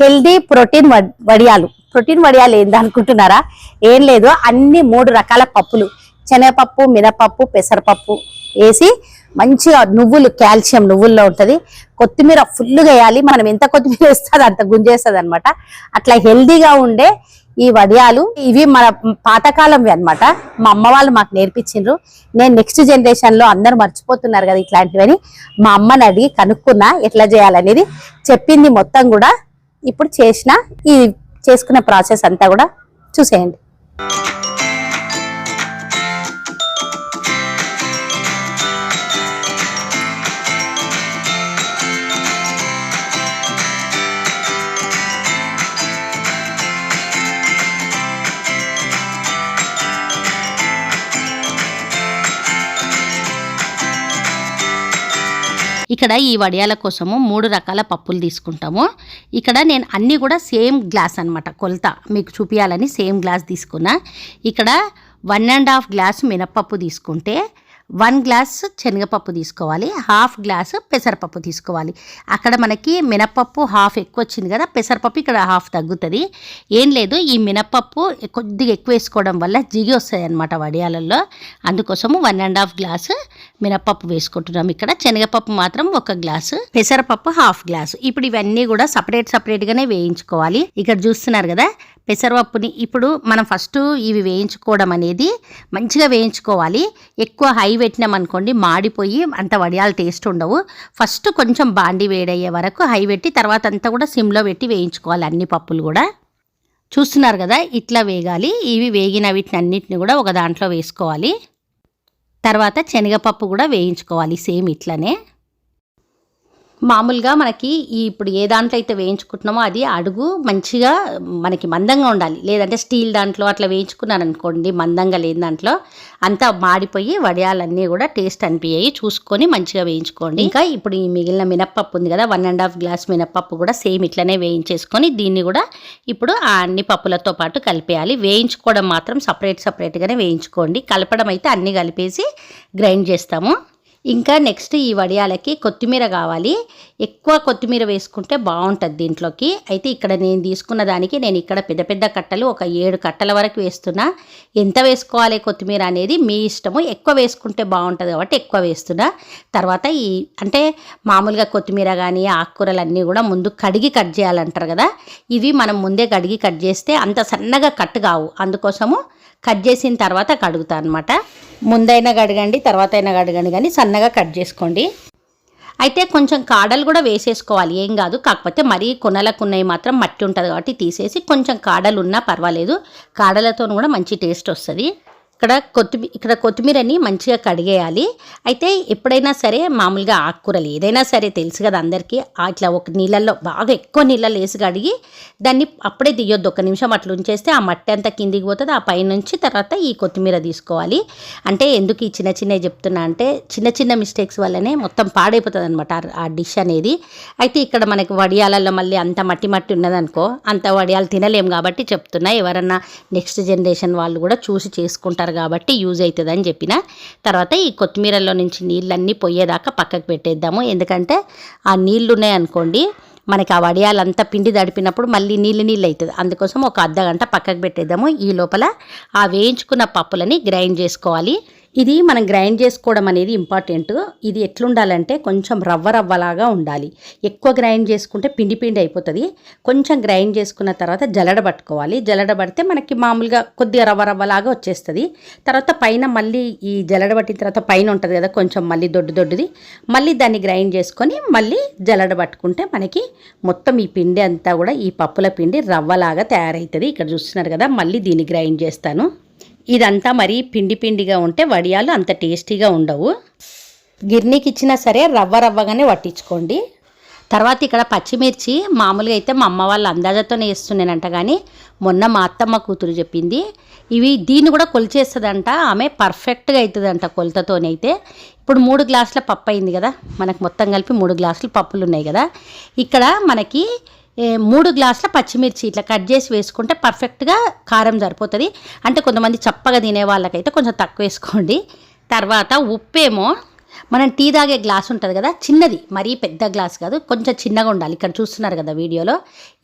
Healthy protein వడియాలు. Protein వడియాలు ఏంది అనుకుంటున్నారా? ఏం లేదు అన్ని మూడు రకాల పప్పులు. శనగపప్పు మినపప్పు పెసరపప్పు వేసి మంచిగా నువ్వులు కాల్షియం నువ్వుల్లో ఉంటుంది. కొత్తిమీర ఫుల్గా వేయాలి. మనం ఎంత కొత్తిమీర వేస్తుంది అంత గుంజేస్తుంది అనమాట అట్లా హెల్దీగా ఉండే ఈ వడియాలు ఇవి మన పాతకాలంవి అన్నమాట. మా అమ్మ వాళ్ళు మాకు నేర్పించిండ్రు. నేను నెక్స్ట్ జనరేషన్లో అందరూ మర్చిపోతున్నారు కదా ఇట్లాంటివని. మా అమ్మని అడిగి కనుక్కున్నా ఎట్లా చేయాలనేది. చెప్పింది మొత్తం కూడా ఇప్పుడు చేసిన ఈ చేసుకునే ప్రాసెస్ అంతా కూడా చూసేయండి. ఇక్కడ ఈ వడియాల కోసము మూడు రకాల పప్పులు తీసుకుంటాము. ఇక్కడ నేను అన్నీ కూడా సేమ్ గ్లాస్ అన్నమాట. కొలత మీకు చూపించాలని సేమ్ గ్లాస్ తీసుకున్నా. ఇక్కడ వన్ అండ్ హాఫ్ గ్లాస్ మినప్పప్పు తీసుకుంటే వన్ గ్లాస్ శనగపప్పు తీసుకోవాలి హాఫ్ గ్లాస్ పెసరపప్పు తీసుకోవాలి. అక్కడ మనకి మినపప్పు హాఫ్ ఎక్కువ వచ్చింది కదా పెసరపప్పు ఇక్కడ హాఫ్ తగ్గుతుంది. ఏం లేదు ఈ మినపప్పు కొద్దిగా ఎక్కువ వేసుకోవడం వల్ల జిగి వస్తాయి అన్నమాట వడియాలలో అందుకోసము వన్ అండ్ హాఫ్ గ్లాసు మినపప్పు వేసుకుంటున్నాం ఇక్కడ. శనగపప్పు మాత్రం ఒక గ్లాసు పెసరపప్పు హాఫ్ గ్లాసు. ఇప్పుడు ఇవన్నీ కూడా సపరేట్ సపరేట్గానే వేయించుకోవాలి. ఇక్కడ చూస్తున్నారు కదా పెసరపప్పుని ఇప్పుడు మనం ఫస్ట్ ఇవి వేయించుకోవడం అనేది మంచిగా వేయించుకోవాలి. ఎక్కువ హై పెట్టినాం అనుకోండి మాడిపోయి అంత వడియాలు టేస్ట్ ఉండవు. ఫస్ట్ కొంచెం బాండి వేడయ్యే వరకు హై పెట్టి తర్వాత అంతా కూడా సిమ్లో పెట్టి వేయించుకోవాలి అన్ని పప్పులు కూడా. చూస్తున్నారు కదా ఇట్లా వేగాలి. ఇవి వేగిన వీటిని అన్నిటిని కూడా ఒక దాంట్లో వేసుకోవాలి. తర్వాత శనగపప్పు కూడా వేయించుకోవాలి సేమ్ ఇట్లనే. మామూలుగా మనకి ఈ ఇప్పుడు ఏ దాంట్లో అయితే వేయించుకుంటున్నామో అది అడుగు మంచిగా మనకి మందంగా ఉండాలి. లేదంటే స్టీల్ దాంట్లో అట్లా వేయించుకున్నాను అనుకోండి మందంగా లేని దాంట్లో అంతా మాడిపోయి వడియాలన్నీ కూడా టేస్ట్ అనిపించాయి చూసుకొని మంచిగా వేయించుకోండి. ఇంకా ఇప్పుడు ఈ మిగిలిన మినప్పప్పు ఉంది కదా వన్ అండ్ హాఫ్ గ్లాస్ మినప్పప్పు కూడా సేమ్ ఇట్లనే వేయించేసుకొని దీన్ని కూడా ఇప్పుడు ఆ అన్ని పప్పులతో పాటు కలిపేయాలి. వేయించుకోవడం మాత్రం సపరేట్ సపరేట్గానే వేయించుకోండి. కలపడం అయితే అన్నీ కలిపేసి గ్రైండ్ చేస్తాము. ఇంకా నెక్స్ట్ ఈ వడియాలకి కొత్తిమీర కావాలి. ఎక్కువ కొత్తిమీర వేసుకుంటే బాగుంటుంది దీంట్లోకి. అయితే ఇక్కడ నేను తీసుకున్న దానికి నేను ఇక్కడ పెద్ద పెద్ద కట్టలు ఒక ఏడు కట్టల వరకు వేస్తున్నా. ఎంత వేసుకోవాలి కొత్తిమీర అనేది మీ ఇష్టము. ఎక్కువ వేసుకుంటే బాగుంటుంది కాబట్టి ఎక్కువ వేస్తున్నా. తర్వాత ఈ అంటే మామూలుగా కొత్తిమీర కానీ ఆకుకూరలు అన్నీ కూడా ముందు కడిగి కట్ చేయాలంటారు కదా. ఇవి మనం ముందే కడిగి కట్ చేస్తే అంత సన్నగా కట్ కావు. అందుకోసము కట్ చేసిన తర్వాత కడుగుతా అనమాట ముందైనా కడగండి తర్వాత అయినా కడగండి కానీ సన్నగా కట్ చేసుకోండి. అయితే కొంచెం కాడలు కూడా వేసేసుకోవాలి ఏం కాదు. కాకపోతే మరీ కొనలకు ఉన్నాయి మాత్రం మట్టి ఉంటుంది కాబట్టి తీసేసి కొంచెం కాడలు ఉన్నా పర్వాలేదు. కాడలతో కూడా మంచి టేస్ట్ వస్తుంది. ఇక్కడ కొత్తిమీర ఇక్కడ కొత్తిమీరని మంచిగా కడిగేయాలి. అయితే ఎప్పుడైనా సరే మామూలుగా ఆకుకూరలు ఏదైనా సరే తెలుసు కదా అందరికీ అట్లా ఇట్లా ఒక నీళ్ళల్లో బాగా ఎక్కువ నీళ్ళల్లో వేసి కడిగి దాన్ని అప్పుడే తీయొద్దు. ఒక నిమిషం అట్లా ఉంచేస్తే ఆ మట్టి అంతా కిందికి పోతుంది. ఆ పైనుంచి తర్వాత ఈ కొత్తిమీర తీసుకోవాలి. అంటే ఎందుకు ఈ చిన్న చిన్నవి చెప్తున్నా అంటే చిన్న చిన్న మిస్టేక్స్ వల్లనే మొత్తం పాడైపోతుంది అనమాట ఆ డిష్ అనేది. అయితే ఇక్కడ మనకి వడియాలలో మళ్ళీ అంత మట్టి మట్టి ఉన్నదనుకో అంత వడియాలు తినలేం కాబట్టి చెప్తున్నా. ఎవరన్నా నెక్స్ట్ జనరేషన్ వాళ్ళు కూడా చూసి చేసుకుంటారు. కాబట్టి యూజ్ అవుతుంది అని చెప్పిన. తర్వాత ఈ కొత్తిమీరలో నుంచి నీళ్ళన్నీ పోయేదాకా పక్కకు పెట్టేద్దాము. ఎందుకంటే ఆ నీళ్ళు ఉన్నాయనుకోండి మనకి ఆ వడియాలంతా పిండి తడిపినప్పుడు మళ్ళీ నీళ్ళు నీళ్ళు అవుతుంది. అందుకోసం ఒక అర్ధ గంట పక్కకు పెట్టేద్దాము. ఈ లోపల ఆ వేయించుకున్న పప్పులని గ్రైండ్ చేసుకోవాలి. ఇది మనం గ్రైండ్ చేసుకోవడం అనేది ఇంపార్టెంట్. ఇది ఎట్లుండాలంటే కొంచెం రవ్వ రవ్వలాగా ఉండాలి. ఎక్కువ గ్రైండ్ చేసుకుంటే పిండి పిండి అయిపోతుంది. కొంచెం గ్రైండ్ చేసుకున్న తర్వాత జలడ పట్టుకోవాలి. జలడ పడితే మనకి మామూలుగా కొద్దిగా రవ్వ రవ్వలాగా వచ్చేస్తుంది. తర్వాత పైన మళ్ళీ ఈ జలడ పట్టిన తర్వాత పైన ఉంటుంది కదా కొంచెం మళ్ళీ దొడ్డు దొడ్డుది. మళ్ళీ దాన్ని గ్రైండ్ చేసుకొని మళ్ళీ జలడ పట్టుకుంటే మనకి మొత్తం ఈ పిండి అంతా కూడా ఈ పప్పుల పిండి రవ్వలాగా తయారవుతుంది ఇక్కడ చూస్తున్నారు కదా మళ్ళీ దీన్ని గ్రైండ్ చేస్తాను. ఇదంతా మరీ పిండి పిండిగా ఉంటే వడియాలు అంత టేస్టీగా ఉండవు. గిర్నీకి ఇచ్చినా సరే రవ్వ రవ్వగానే పట్టించుకోండి తర్వాత ఇక్కడ పచ్చిమిర్చి మామూలుగా అయితే మా అమ్మ వాళ్ళ అందాజతోనే వేస్తున్నానంట కానీ మొన్న మా అత్తమ్మ కూతురు చెప్పింది. ఇవి దీన్ని కూడా కొలిచేస్తుందంట ఆమె పర్ఫెక్ట్గా అవుతుందంట కొలతతోనైతే ఇప్పుడు మూడు గ్లాసుల పప్పు అయింది కదా మనకు మొత్తం కలిపి మూడు గ్లాసులు పప్పులు ఉన్నాయి కదా. ఇక్కడ మనకి మూడు గ్లాసుల పచ్చిమిర్చి ఇట్లా కట్ చేసి వేసుకుంటే పర్ఫెక్ట్గా కారం సరిపోతుంది. అంటే కొంతమంది చప్పగా తినే వాళ్ళకైతే కొంచెం తక్కువ వేసుకోండి. తర్వాత ఉప్పేమో మనం టీ తాగే గ్లాస్ ఉంటుంది కదా చిన్నది మరీ పెద్ద గ్లాస్ కాదు కొంచెం చిన్నగా ఉండాలి. ఇక్కడ చూస్తున్నారు కదా వీడియోలో.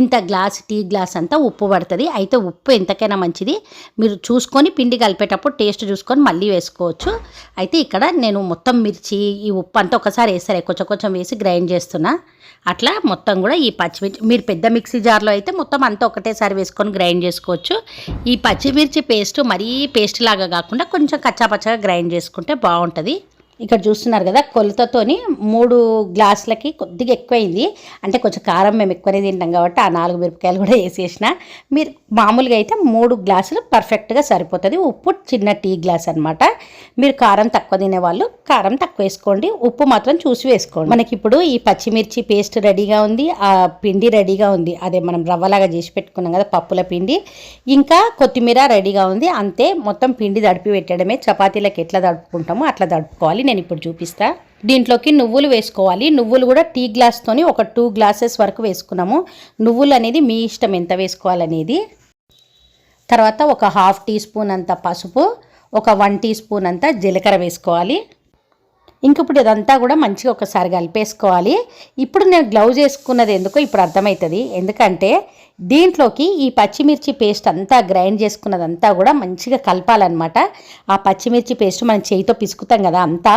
ఇంత గ్లాస్ టీ గ్లాస్ అంతా ఉప్పు పడుతుంది. అయితే ఉప్పు ఎంతకైనా మంచిది. మీరు చూసుకొని పిండి కలిపేటప్పుడు టేస్ట్ చూసుకొని మళ్ళీ వేసుకోవచ్చు. అయితే ఇక్కడ నేను మొత్తం మిర్చి ఈ ఉప్పు అంతా ఒకసారి వేసారు కొంచెం కొంచెం వేసి గ్రైండ్ చేస్తున్నా. అట్లా మొత్తం కూడా ఈ పచ్చిమిర్చి మీరు పెద్ద మిక్సీ జార్లో అయితే మొత్తం అంతా ఒకటేసారి వేసుకొని గ్రైండ్ చేసుకోవచ్చు. ఈ పచ్చిమిర్చి పేస్ట్ మరీ పేస్ట్ లాగా కాకుండా కొంచెం కచ్చాపచ్చగా గ్రైండ్ చేసుకుంటే బాగుంటుంది. ఇక్కడ చూస్తున్నారు కదా కొలతతోని మూడు గ్లాసులకి కొద్దిగా ఎక్కువైంది. అంటే కొంచెం కారం మేము ఎక్కువనే తింటాం కాబట్టి ఆ నాలుగు మిరపకాయలు కూడా వేసేసిన. మీరు మామూలుగా అయితే మూడు గ్లాసులు పర్ఫెక్ట్గా సరిపోతుంది. ఉప్పు చిన్న టీ గ్లాస్ అనమాట మీరు కారం తక్కువ తినేవాళ్ళు కారం తక్కువ వేసుకోండి. ఉప్పు మాత్రం చూసి వేసుకోండి. మనకి ఇప్పుడు ఈ పచ్చిమిర్చి పేస్ట్ రెడీగా ఉంది. ఆ పిండి రెడీగా ఉంది. అదే మనం రవ్వలాగా చేసి పెట్టుకున్నాం కదా పప్పుల పిండి. ఇంకా కొత్తిమీర రెడీగా ఉంది. అంతే. మొత్తం పిండి దడిపి పెట్టడమే. చపాతీలకు ఎట్లా దడుపుకుంటామో అట్లా దడుపుకోవాలి నేను ఇప్పుడు చూపిస్తా. దీంట్లోకి నువ్వులు వేసుకోవాలి. నువ్వులు కూడా టీ గ్లాస్తోని ఒక టూ గ్లాసెస్ వరకు వేసుకున్నాము. నువ్వులు అనేది మీ ఇష్టం ఎంత వేసుకోవాలనేది. తర్వాత ఒక హాఫ్ టీ స్పూన్ అంత పసుపు ఒక వన్ టీ స్పూన్ అంత జీలకర్ర వేసుకోవాలి. ఇంక ఇప్పుడు ఇదంతా కూడా మంచిగా ఒకసారి కలిపేసుకోవాలి. ఇప్పుడు నేను గ్లౌజ్ వేసుకున్నది ఎందుకో ఇప్పుడు అర్థమవుతుంది. ఎందుకంటే దీంట్లోకి ఈ పచ్చిమిర్చి పేస్ట్ అంతా గ్రైండ్ చేసుకున్నదంతా కూడా మంచిగా కలపాలన్నమాట. ఆ పచ్చిమిర్చి పేస్ట్ మనం చేయితో పిసుకుతాం కదా అంతా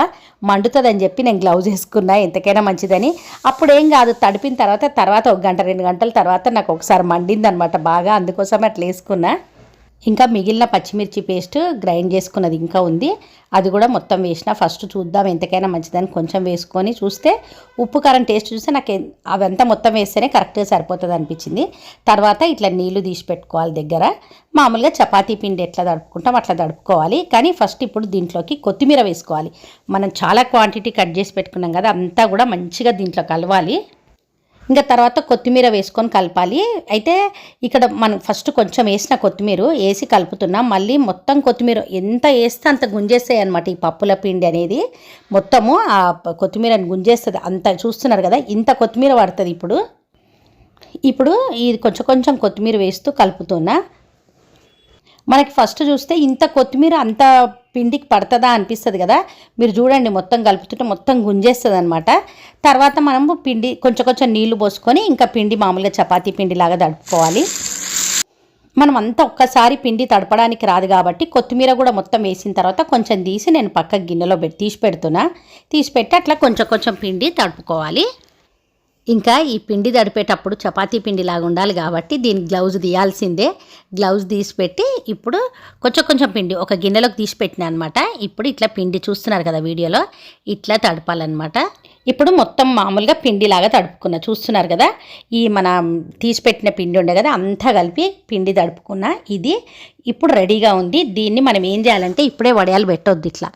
మండుతుందని చెప్పి నేను గ్లౌజ్ వేసుకున్నా ఎంతకైనా మంచిదని. అప్పుడు ఏం కాదు తడిపిన తర్వాత తర్వాత ఒక గంట రెండు గంటల తర్వాత నాకు ఒకసారి మండిందనమాట బాగా అందుకోసం అట్లా వేసుకున్నా. ఇంకా మిగిలిన పచ్చిమిర్చి పేస్ట్ గ్రైండ్ చేసుకున్నది ఇంకా ఉంది. అది కూడా మొత్తం వేసిన. ఫస్ట్ చూద్దాం ఎంతకైనా మంచిదని కొంచెం వేసుకొని చూస్తే ఉప్పు కారం టేస్ట్ చూస్తే నాకు అవంతా మొత్తం వేస్తేనే కరెక్ట్గా సరిపోతుంది అనిపించింది. తర్వాత ఇట్లా నీళ్ళు తీసి పెట్టుకోవాలి దగ్గర. మామూలుగా చపాతీ పిండి ఎట్లా దడుపుకుంటాం అట్లా దడుపుకోవాలి కానీ ఫస్ట్ ఇప్పుడు దీంట్లోకి కొత్తిమీర వేసుకోవాలి. మనం చాలా క్వాంటిటీ కట్ చేసి పెట్టుకున్నాం కదా అంతా కూడా మంచిగా దీంట్లో కలవాలి. ఇంకా తర్వాత కొత్తిమీర వేసుకొని కలపాలి. అయితే ఇక్కడ మనం ఫస్ట్ కొంచెం వేసిన కొత్తిమీర వేసి కలుపుతున్నాం. మళ్ళీ మొత్తం కొత్తిమీర ఎంత వేస్తే అంత గుంజేస్తాయి అనమాట ఈ పప్పుల పిండి అనేది. మొత్తము ఆ కొత్తిమీరని గుంజేస్తుంది. అంత చూస్తున్నారు కదా ఇంత కొత్తిమీర పడుతుంది ఇప్పుడు. ఇప్పుడు ఇది కొంచెం కొంచెం కొత్తిమీర వేస్తూ కలుపుతున్నా. మనకి ఫస్ట్ చూస్తే ఇంత కొత్తిమీర అంత పిండికి పడుతుందా అనిపిస్తుంది కదా. మీరు చూడండి మొత్తం కలుపుతుంటే మొత్తం గుంజేస్తుంది అనమాట తర్వాత మనము పిండి కొంచెం కొంచెం నీళ్ళు పోసుకొని ఇంకా పిండి మామూలుగా చపాతీ పిండి లాగా తడుపుకోవాలి. మనం అంతా ఒక్కసారి పిండి తడపడానికి రాదు కాబట్టి కొత్తిమీర కూడా మొత్తం వేసిన తర్వాత కొంచెం తీసి నేను పక్క గిన్నెలో పెట్టి తీసి పెడుతున్నా. తీసి పెట్టి అట్లా కొంచెం కొంచెం పిండి తడుపుకోవాలి. ఇంకా ఈ పిండి తడిపేటప్పుడు చపాతీ పిండి లాగా ఉండాలి కాబట్టి దీనికి గ్లౌజ్ తీయాల్సిందే. గ్లౌజ్ తీసి పెట్టి ఇప్పుడు కొంచెం కొంచెం పిండి ఒక గిన్నెలోకి తీసి పెట్టినా అనమాట. ఇప్పుడు ఇట్లా పిండి చూస్తున్నారు కదా వీడియోలో ఇట్లా తడపాలన్నమాట. ఇప్పుడు మొత్తం మామూలుగా పిండిలాగా తడుపుకున్నా. చూస్తున్నారు కదా ఈ మన తీసి పెట్టిన పిండి ఉండే కదా అంతా కలిపి పిండి తడుపుకున్న. ఇది ఇప్పుడు రెడీగా ఉంది. దీన్ని మనం ఏం చేయాలంటే ఇప్పుడే వడియాలు పెట్టొద్దు ఇట్లా.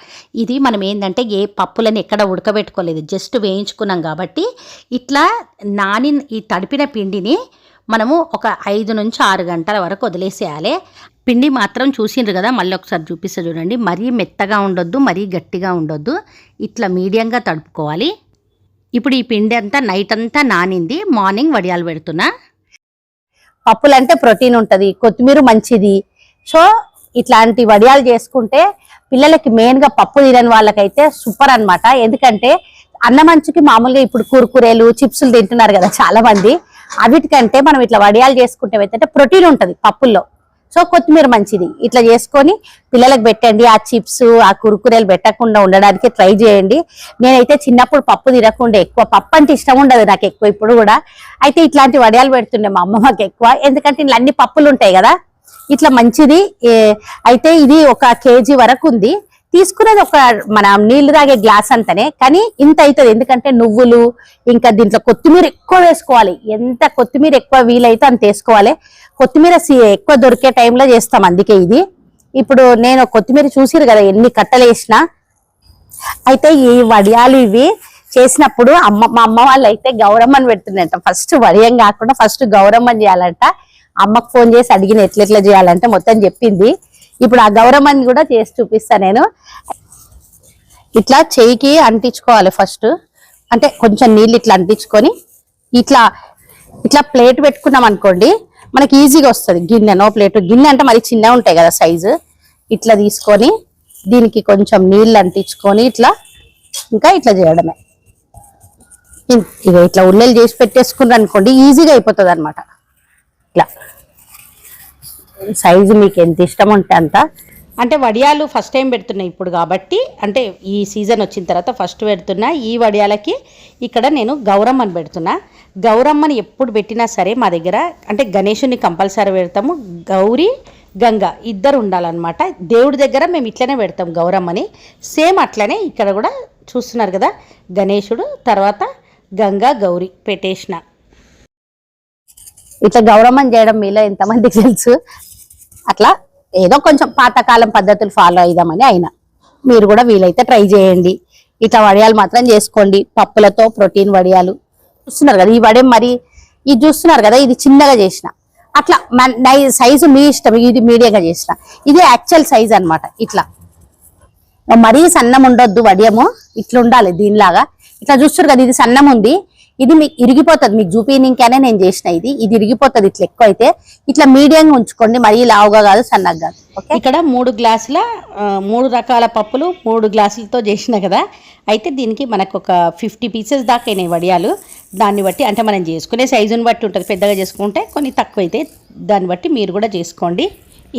ఇది మనం ఏంటంటే ఏ పప్పులని ఎక్కడ ఉడకబెట్టుకోలేదు జస్ట్ వేయించుకున్నాం కాబట్టి ఇట్లా నాని ఈ తడిపిన పిండిని మనము ఒక ఐదు నుంచి ఆరు గంటల వరకు వదిలేసేయాలి. పిండి మాత్రం చూసిండ్రు కదా మళ్ళీ ఒకసారి చూపిస్తే చూడండి. మరీ మెత్తగా ఉండొద్దు మరీ గట్టిగా ఉండొద్దు. ఇట్లా మీడియంగా తడుపుకోవాలి. ఇప్పుడు ఈ పిండి అంతా నైట్ అంతా నానింది. మార్నింగ్ వడియాలు పెడుతున్నా. పప్పులు అంటే ప్రోటీన్ ఉంటుంది. కొత్తిమీర మంచిది. సో ఇట్లాంటి వడియాలు చేసుకుంటే పిల్లలకి మెయిన్గా పప్పు తినని వాళ్ళకైతే సూపర్ అన్నమాట. ఎందుకంటే అన్నమంచుకి మామూలుగా ఇప్పుడు కురుకురేలు చిప్సులు తింటున్నారు కదా చాలా మంది అవిటికంటే మనం ఇట్లా వడియాలు చేసుకుంటే ఏంటంటే ప్రోటీన్ ఉంటుంది పప్పుల్లో. సో కొత్తిమీర మంచిది. ఇట్లా చేసుకొని పిల్లలకు పెట్టండి. ఆ చిప్స్ ఆ కురుకురేలు పెట్టకుండా ఉండడానికి ట్రై చేయండి. నేనైతే చిన్నప్పుడు పప్పు తినకుండా ఎక్కువ. పప్పు అంటే ఇష్టం ఉండదు నాకు ఎక్కువ ఇప్పుడు కూడా. అయితే ఇట్లాంటి వడియాలు పెడుతుండే మా అమ్మమ్మకి ఎక్కువ. ఎందుకంటే ఇలా అన్ని పప్పులు ఉంటాయి కదా. ఇట్లా మంచిది. అయితే ఇది ఒక కేజీ వరకు ఉంది. తీసుకునేది ఒక మన నీళ్ళు తాగే గ్లాస్ అంతనే కానీ ఇంత అవుతుంది. ఎందుకంటే నువ్వులు ఇంకా దీంట్లో కొత్తిమీర ఎక్కువ వేసుకోవాలి. ఎంత కొత్తిమీర ఎక్కువ వీలైతే అంత వేసుకోవాలి. కొత్తిమీర ఎక్కువ దొరికే టైంలో చేస్తాం అందుకే ఇది. ఇప్పుడు నేను కొత్తిమీర చూసిరు కదా ఎన్ని కట్టలు వేసినా. అయితే ఈ వడియాలు ఇవి చేసినప్పుడు అమ్మ మా అమ్మ వాళ్ళు అయితే గౌరమ్మని పెడుతుందంట ఫస్ట్ వడియం కాకుండా ఫస్ట్ గౌరమ్మని చేయాలంట. అమ్మకు ఫోన్ చేసి అడిగిన ఎట్లెట్లా చేయాలంటే మొత్తం చెప్పింది. ఇప్పుడు ఆ గౌరమ్మని కూడా చేసి చూపిస్తా నేను. ఇట్లా చెయ్యికి అంటించుకోవాలి ఫస్ట్. అంటే కొంచెం నీళ్ళు ఇట్లా అంటించుకొని ఇట్లా ఇట్లా ప్లేట్ పెట్టుకున్నాం అనుకోండి మనకి ఈజీగా వస్తుంది గిన్నెనో ప్లేట్ గిన్నె అంటే మరి చిన్నగా ఉంటాయి కదా సైజు. ఇట్లా తీసుకొని దీనికి కొంచెం నీళ్ళు అంటించుకొని ఇట్లా ఇంకా ఇట్లా చేయడమే. ఇక ఇట్లా ఉల్లెలు చేసి పెట్టేసుకున్నారు అనుకోండి ఈజీగా అయిపోతుంది అనమాట ఇట్లా. సైజు మీకు ఎంత ఇష్టం ఉంటే అంత. అంటే వడియాలు ఫస్ట్ టైం పెడుతున్నాయి ఇప్పుడు కాబట్టి అంటే ఈ సీజన్ వచ్చిన తర్వాత ఫస్ట్ పెడుతున్నా. ఈ వడియాలకి ఇక్కడ నేను గౌరమ్మని పెడుతున్నా. గౌరమ్మని ఎప్పుడు పెట్టినా సరే మా దగ్గర అంటే గణేషుని కంపల్సరీ పెడతాము. గౌరీ గంగ ఇద్దరు ఉండాలన్నమాట. దేవుడి దగ్గర మేము ఇట్లనే పెడతాం గౌరమ్మని. సేమ్ అట్లనే ఇక్కడ కూడా చూస్తున్నారు కదా గణేశుడు తర్వాత గంగా గౌరీ పెట్టేసిన. ఇట్లా గౌరవం చేయడం మీలో ఎంతమందికి తెలుసు? అట్లా ఏదో కొంచెం పాతకాలం పద్ధతులు ఫాలో అయిదామని అయినా. మీరు కూడా వీలైతే ట్రై చేయండి. ఇట్లా వడియాలు మాత్రం చేసుకోండి. పప్పులతో ప్రోటీన్ వడియాలు. చూస్తున్నారు కదా ఈ వడియం మరి ఇది చూస్తున్నారు కదా ఇది చిన్నగా చేసిన. అట్లా మన- సైజు మీ ఇష్టం ఇది మీడియంగా చేసిన. ఇది యాక్చువల్ సైజ్ అన్నమాట ఇట్లా. మరీ సన్నం ఉండొద్దు వడియము ఇట్లా ఉండాలి దీనిలాగా. ఇట్లా చూస్తారు కదా ఇది సన్నం ఉంది. ఇది మీకు ఇరిగిపోతుంది మీకు చూపించానే నేను చేసిన ఇది. ఇది ఇరిగిపోతుంది ఇట్లా ఎక్కువ అయితే. ఇట్లా మీడియంగా ఉంచుకోండి మరీ లావుగా కాదు సన్నగా కాదు. ఓకే? ఇక్కడ మూడు గ్లాసుల మూడు రకాల పప్పులు మూడు గ్లాసులతో చేసిన కదా. అయితే దీనికి మనకు ఒక ఫిఫ్టీ పీసెస్ దాకా అయినాయి వడియాలు. దాన్ని బట్టి అంటే మనం చేసుకునే సైజుని బట్టి ఉంటుంది. పెద్దగా చేసుకుంటే కొన్ని తక్కువ అయితే దాన్ని బట్టి మీరు కూడా చేసుకోండి.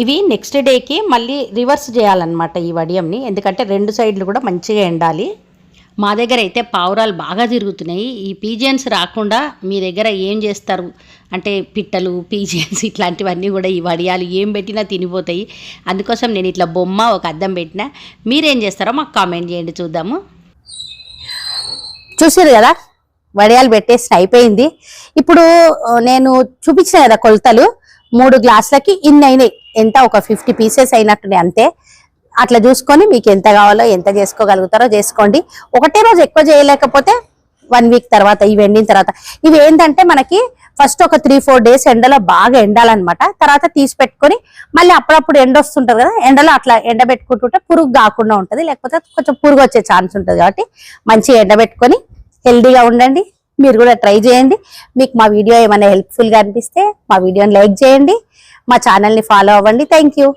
ఇవి నెక్స్ట్ డేకి మళ్ళీ రివర్స్ చేయాలన్నమాట ఈ వడియంని. ఎందుకంటే రెండు సైడ్లు కూడా మంచిగా ఎండాలి. మా దగ్గర అయితే పావురాలు బాగా తిరుగుతున్నాయి. ఈ పీజియన్స్ రాకుండా మీ దగ్గర ఏం చేస్తారు? అంటే పిట్టలు పీజియన్స్ ఇట్లాంటివన్నీ కూడా ఈ వడియాలు ఏం పెట్టినా తినిపోతాయి. అందుకోసం నేను ఇట్లా బొమ్మ ఒక అద్దం పెట్టిన. మీరేం చేస్తారో మాకు కామెంట్ చేయండి చూద్దాము. చూసారు కదా వడియాలు పెట్టేసి అయిపోయింది. ఇప్పుడు నేను చూపించిన కదా కొలతలు. మూడు గ్లాసులకి ఇన్ని అయినాయి. ఎంత? ఒక ఫిఫ్టీ పీసెస్ అయినట్టునే అంతే. అట్లా చూసుకొని మీకు ఎంత కావాలో ఎంత చేసుకోగలుగుతారో చేసుకోండి. ఒకటే రోజు ఎక్కువ చేయలేకపోతే వన్ వీక్ తర్వాత ఇవి ఎండిన తర్వాత. ఇవి ఏంటంటే మనకి ఫస్ట్ ఒక త్రీ ఫోర్ డేస్ ఎండలో బాగా ఎండాలన్నమాట. తర్వాత తీసి పెట్టుకొని మళ్ళీ అప్పుడప్పుడు ఎండ వస్తుంటుంది కదా ఎండలో అట్లా ఎండబెట్టుకుంటుంటే పురుగు కాకుండా ఉంటుంది. లేకపోతే కొంచెం పురుగు వచ్చే ఛాన్స్ ఉంటుంది కాబట్టి మంచిగా ఎండబెట్టుకొని హెల్దీగా ఉండండి. మీరు కూడా ట్రై చేయండి. మీకు మా వీడియో ఏమైనా హెల్ప్ఫుల్గా అనిపిస్తే మా వీడియోని లైక్ చేయండి. మా ఛానల్ని ఫాలో అవ్వండి. Thank you